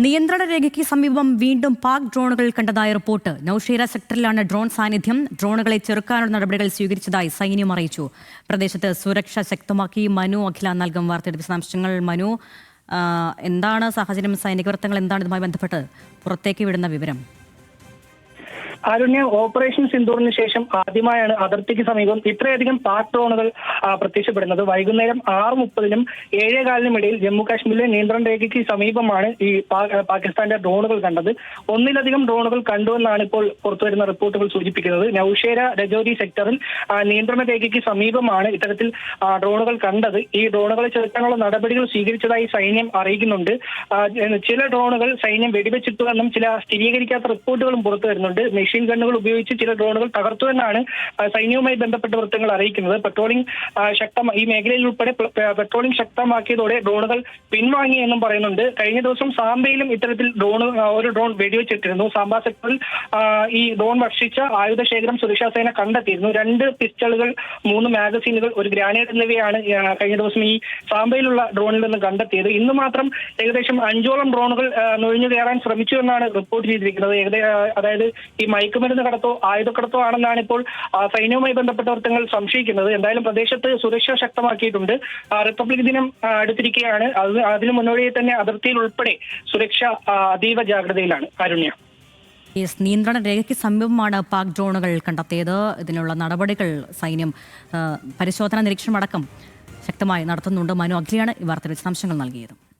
നിയന്ത്രണ രേഖയ്ക്ക് സമീപം വീണ്ടും പാക് ഡ്രോണുകൾ കണ്ടതായ റിപ്പോർട്ട്. നൌഷേര സെക്ടറിലാണ് ഡ്രോൺ സാന്നിധ്യം. ഡ്രോണുകളെ ചെറുക്കാനുള്ള നടപടികൾ സ്വീകരിച്ചതായി സൈന്യം അറിയിച്ചു. പ്രദേശത്ത് സുരക്ഷ ശക്തമാക്കി മനു അഖില നൽകും വാർത്തയുടെ വിശദാംശങ്ങൾ. മനു എന്താണ് സാഹചര്യം? സൈനിക വൃത്തങ്ങൾ എന്താണ് ഇതുമായി ബന്ധപ്പെട്ട്? പുറത്തേക്ക് വിടുന്ന വിവരം. അരുണ്യ ഓപ്പറേഷൻ സിന്ദൂറിന് ശേഷം ആദ്യമായാണ് അതിർത്തിക്ക് സമീപം ഇത്രയധികം പാക് ഡ്രോണുകൾ പ്രത്യക്ഷപ്പെടുന്നത്. വൈകുന്നേരം ആറ് മുപ്പതിനും ഏഴേകാലിനും ഇടയിൽ ജമ്മു കാശ്മീരിലെ നിയന്ത്രണ രേഖയ്ക്ക് സമീപമാണ് ഈ പാകിസ്ഥാന്റെ ഡ്രോണുകൾ കണ്ടത്. ഒന്നിലധികം ഡ്രോണുകൾ കണ്ടുവെന്നാണ് ഇപ്പോൾ പുറത്തുവരുന്ന റിപ്പോർട്ടുകൾ സൂചിപ്പിക്കുന്നത്. നൌഷേര രജോരി സെക്ടറിൽ നിയന്ത്രണ രേഖയ്ക്ക് സമീപമാണ് ഇത്തരത്തിൽ ഡ്രോണുകൾ കണ്ടത്. ഈ ഡ്രോണുകളെ ചെറുക്കാനുള്ള നടപടികൾ സ്വീകരിച്ചതായി സൈന്യം അറിയിക്കുന്നുണ്ട്. ചില ഡ്രോണുകൾ സൈന്യം വെടിവെച്ചിട്ടുവെന്നും ചില സ്ഥിരീകരിക്കാത്ത റിപ്പോർട്ടുകളും പുറത്തു വരുന്നുണ്ട് മെഷീൻ ഗണ്ണുകൾ ഉപയോഗിച്ച് ചില ഡ്രോണുകൾ തകർത്തു എന്നാണ് സൈന്യവുമായി ബന്ധപ്പെട്ട വൃത്തങ്ങൾ അറിയിക്കുന്നത്. പെട്രോളിംഗ് ശക്തമായി ശക്തം ഈ മേഖലയിൽ ഉൾപ്പെടെ പെട്രോളിംഗ് ശക്തമാക്കിയതോടെ ഡ്രോണുകൾ പിൻവാങ്ങി എന്നും പറയുന്നുണ്ട്. കഴിഞ്ഞ ദിവസം സാമ്പയിലും ഇത്തരത്തിൽ ഡ്രോൺ ഒരു ഡ്രോൺ വെടിവെച്ചിട്ടിരുന്നു. സാമ്പ സെക്ടറിൽ ഈ ഡ്രോൺ ഭക്ഷിച്ച ആയുധ ശേഖരം സുരക്ഷാ സേന കണ്ടെത്തിയിരുന്നു. രണ്ട് പിസ്റ്റളുകൾ മൂന്ന് മാഗസീനുകൾ ഒരു ഗ്രാനേഡ് എന്നിവയാണ് കഴിഞ്ഞ ദിവസം ഈ സാമ്പയിലുള്ള ഡ്രോണിൽ നിന്ന് കണ്ടെത്തിയത്. ഇന്ന് മാത്രം ഏകദേശം അഞ്ചോളം ഡ്രോണുകൾ നുഴഞ്ഞു കയറാൻ ശ്രമിച്ചു എന്നാണ് റിപ്പോർട്ട് ചെയ്തിരിക്കുന്നത്. അതായത് ഈ മയക്കുമരുന്ന് കടത്തോ ആയുധക്കടത്തോ ആണെന്നാണ് ഇപ്പോൾ സൈന്യവുമായി ബന്ധപ്പെട്ട വൃത്തങ്ങൾ സംശയിക്കുന്നത്. എന്തായാലും പ്രദേശത്ത് സുരക്ഷ ശക്തമാക്കിയിട്ടുണ്ട്. റിപ്പബ്ലിക് ദിനം അടുത്തിരിക്കുകയാണ്. അത് അതിന് മുന്നോടിയായി തന്നെ അതിർത്തിയിൽ ഉൾപ്പെടെ സുരക്ഷ അതീവ ജാഗ്രതയിലാണ്. അരുണ്യ യെസ് നിയന്ത്രണ രേഖയ്ക്ക് സമീപമാണ് പാക് ഡ്രോണുകൾ കണ്ടെത്തിയത്. ഇതിനുള്ള നടപടികൾ സൈന്യം പരിശോധന നിരീക്ഷണം അടക്കം ശക്തമായി നടത്തുന്നുണ്ട്. മനു അഖിലയാണ് ഈ വാർത്തയിൽ വിശദാംശങ്ങൾ നൽകിയത്.